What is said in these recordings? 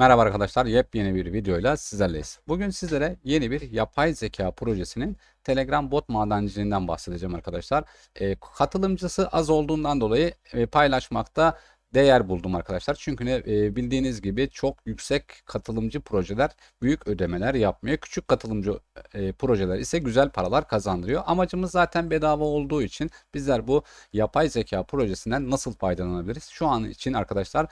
Merhaba arkadaşlar, yepyeni bir videoyla sizlerleyiz. Bugün sizlere yeni bir yapay zeka projesinin Telegram bot madenciliğinden bahsedeceğim arkadaşlar. E, katılımcısı az olduğundan dolayı e, paylaşmakta değer buldum arkadaşlar. Çünkü ne, e, bildiğiniz gibi çok yüksek katılımcı projeler büyük ödemeler yapmıyor. Küçük katılımcı e, projeler ise güzel paralar kazandırıyor. Amacımız zaten bedava olduğu için bizler bu yapay zeka projesinden nasıl faydalanabiliriz? Şu an için arkadaşlar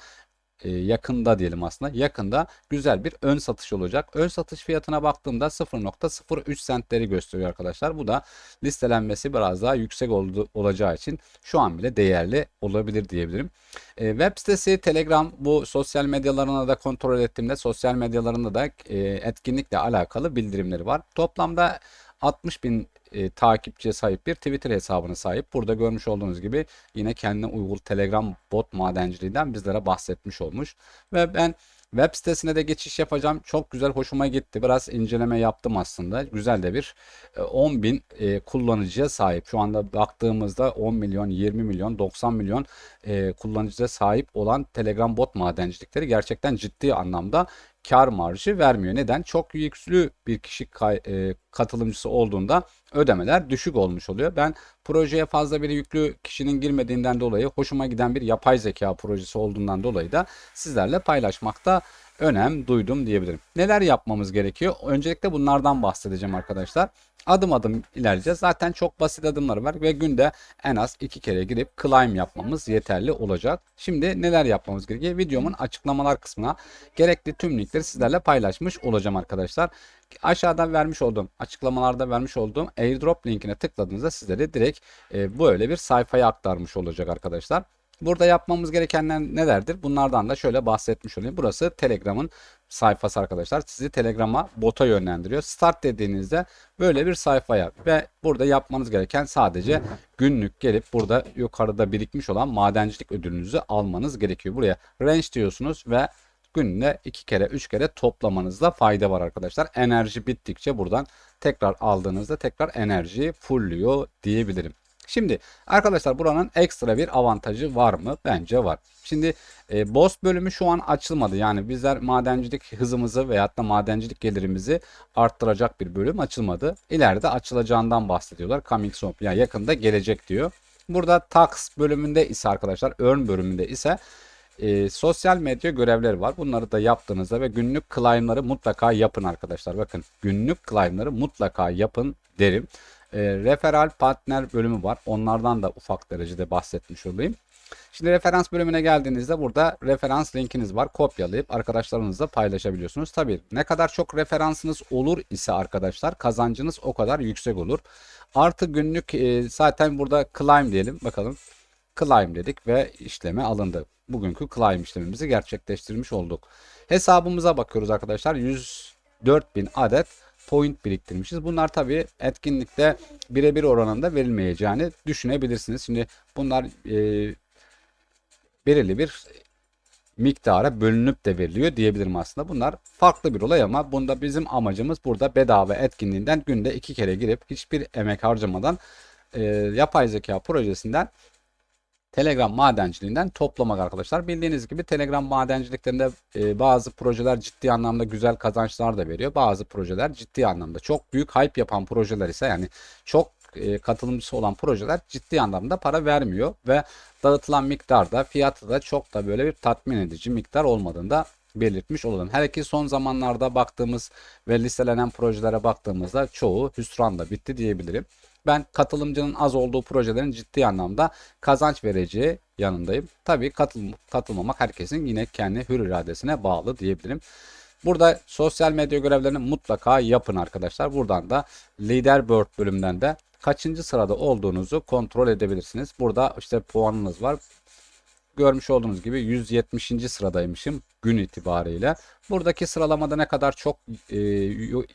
e, yakında diyelim aslında yakında güzel bir ön satış olacak. Ön satış fiyatına baktığımda 0.03 centleri gösteriyor arkadaşlar. Bu da listelenmesi biraz daha yüksek oldu, olacağı için şu an bile değerli olabilir diyebilirim. E, web sitesi Telegram bu sosyal medyalarına da kontrol ettiğimde sosyal medyalarında da e, etkinlikle alakalı bildirimleri var. Toplamda 60 bin e, takipçiye sahip bir Twitter hesabına sahip. Burada görmüş olduğunuz gibi yine kendine uygul Telegram bot madenciliğinden bizlere bahsetmiş olmuş. Ve ben web sitesine de geçiş yapacağım. Çok güzel hoşuma gitti. Biraz inceleme yaptım aslında. Güzel de bir e, 10 bin e, kullanıcıya sahip. Şu anda baktığımızda 10 milyon, 20 milyon, 90 milyon e, kullanıcıya sahip olan Telegram bot madencilikleri gerçekten ciddi anlamda kar marjı vermiyor. Neden? Çok yüklü bir kişi e, katılımcısı olduğunda ödemeler düşük olmuş oluyor. Ben projeye fazla bir yüklü kişinin girmediğinden dolayı hoşuma giden bir yapay zeka projesi olduğundan dolayı da sizlerle paylaşmakta önem duydum diyebilirim. Neler yapmamız gerekiyor? Öncelikle bunlardan bahsedeceğim arkadaşlar. Adım adım ilerleyeceğiz. Zaten çok basit adımlar var ve günde en az iki kere girip climb yapmamız yeterli olacak. Şimdi neler yapmamız gerekiyor? Videomun açıklamalar kısmına gerekli tüm linkleri sizlerle paylaşmış olacağım arkadaşlar. Aşağıdan vermiş olduğum açıklamalarda vermiş olduğum airdrop linkine tıkladığınızda sizlere direkt e, böyle bir sayfaya aktarmış olacak arkadaşlar. Burada yapmamız gerekenler nelerdir? Bunlardan da şöyle bahsetmiş olayım. Burası Telegram'ın sayfası arkadaşlar. Sizi Telegram'a bota yönlendiriyor. Start dediğinizde böyle bir sayfaya ve burada yapmanız gereken sadece günlük gelip burada yukarıda birikmiş olan madencilik ödülünüzü almanız gerekiyor. Buraya range diyorsunuz ve günde iki kere üç kere toplamanızda fayda var arkadaşlar. Enerji bittikçe buradan tekrar aldığınızda tekrar enerjiyi fullüyor diyebilirim. Şimdi arkadaşlar buranın ekstra bir avantajı var mı? Bence var. Şimdi e, boss bölümü şu an açılmadı. Yani bizler madencilik hızımızı veyahut da madencilik gelirimizi arttıracak bir bölüm açılmadı. İleride açılacağından bahsediyorlar. Coming soon yani yakında gelecek diyor. Burada tax bölümünde ise arkadaşlar earn bölümünde ise e, sosyal medya görevleri var. Bunları da yaptığınızda ve günlük climb'ları mutlaka yapın arkadaşlar. Bakın günlük climb'ları mutlaka yapın derim. E, referal partner bölümü var. Onlardan da ufak derecede bahsetmiş olayım. Şimdi referans bölümüne geldiğinizde burada referans linkiniz var. Kopyalayıp arkadaşlarınızla paylaşabiliyorsunuz. Tabii ne kadar çok referansınız olur ise arkadaşlar kazancınız o kadar yüksek olur. Artı günlük e, zaten burada climb diyelim. Bakalım climb dedik ve işleme alındı. Bugünkü climb işlemimizi gerçekleştirmiş olduk. Hesabımıza bakıyoruz arkadaşlar. 104.000 adet point biriktirmişiz. Bunlar tabii etkinlikte birebir oranında verilmeyeceğini düşünebilirsiniz. Şimdi bunlar e, belirli bir miktara bölünüp de veriliyor diyebilirim aslında. Bunlar farklı bir olay ama bunda bizim amacımız burada bedava etkinliğinden günde iki kere girip hiçbir emek harcamadan e, yapay zeka projesinden Telegram madenciliğinden toplamak arkadaşlar. Bildiğiniz gibi Telegram madenciliklerinde e, bazı projeler ciddi anlamda güzel kazançlar da veriyor. Bazı projeler ciddi anlamda çok büyük hype yapan projeler ise yani çok e, katılımcısı olan projeler ciddi anlamda para vermiyor ve dağıtılan miktar da fiyatı da çok da böyle bir tatmin edici miktar olmadığında belirtmiş olalım. Her iki son zamanlarda baktığımız ve listelenen projelere baktığımızda çoğu hüsranla bitti diyebilirim. Ben katılımcının az olduğu projelerin ciddi anlamda kazanç vereceği yanındayım. Tabii katıl katılmamak herkesin yine kendi hür iradesine bağlı diyebilirim. Burada sosyal medya görevlerini mutlaka yapın arkadaşlar. Buradan da Leaderboard bölümünden de kaçıncı sırada olduğunuzu kontrol edebilirsiniz. Burada işte puanınız var görmüş olduğunuz gibi 170. sıradaymışım gün itibariyle. Buradaki sıralamada ne kadar çok e,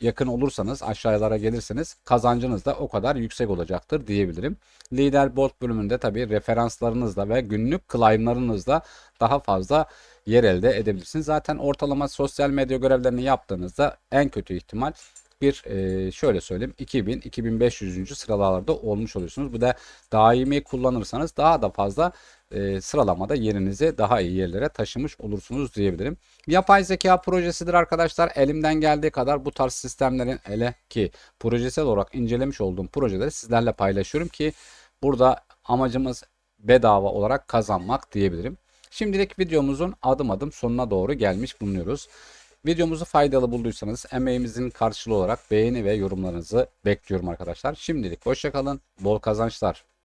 yakın olursanız aşağılara gelirseniz kazancınız da o kadar yüksek olacaktır diyebilirim. Leaderboard bölümünde tabi referanslarınızla ve günlük climb'larınızla daha fazla yer elde edebilirsiniz. Zaten ortalama sosyal medya görevlerini yaptığınızda en kötü ihtimal bir e, şöyle söyleyeyim 2000-2500. sıralarda olmuş oluyorsunuz. Bu da daimi kullanırsanız daha da fazla e, sıralamada yerinizi daha iyi yerlere taşımış olursunuz diyebilirim. Yapay zeka projesidir arkadaşlar. Elimden geldiği kadar bu tarz sistemlerin ele ki projesel olarak incelemiş olduğum projeleri sizlerle paylaşıyorum ki burada amacımız bedava olarak kazanmak diyebilirim. Şimdilik videomuzun adım adım sonuna doğru gelmiş bulunuyoruz. Videomuzu faydalı bulduysanız emeğimizin karşılığı olarak beğeni ve yorumlarınızı bekliyorum arkadaşlar. Şimdilik hoşçakalın, bol kazançlar.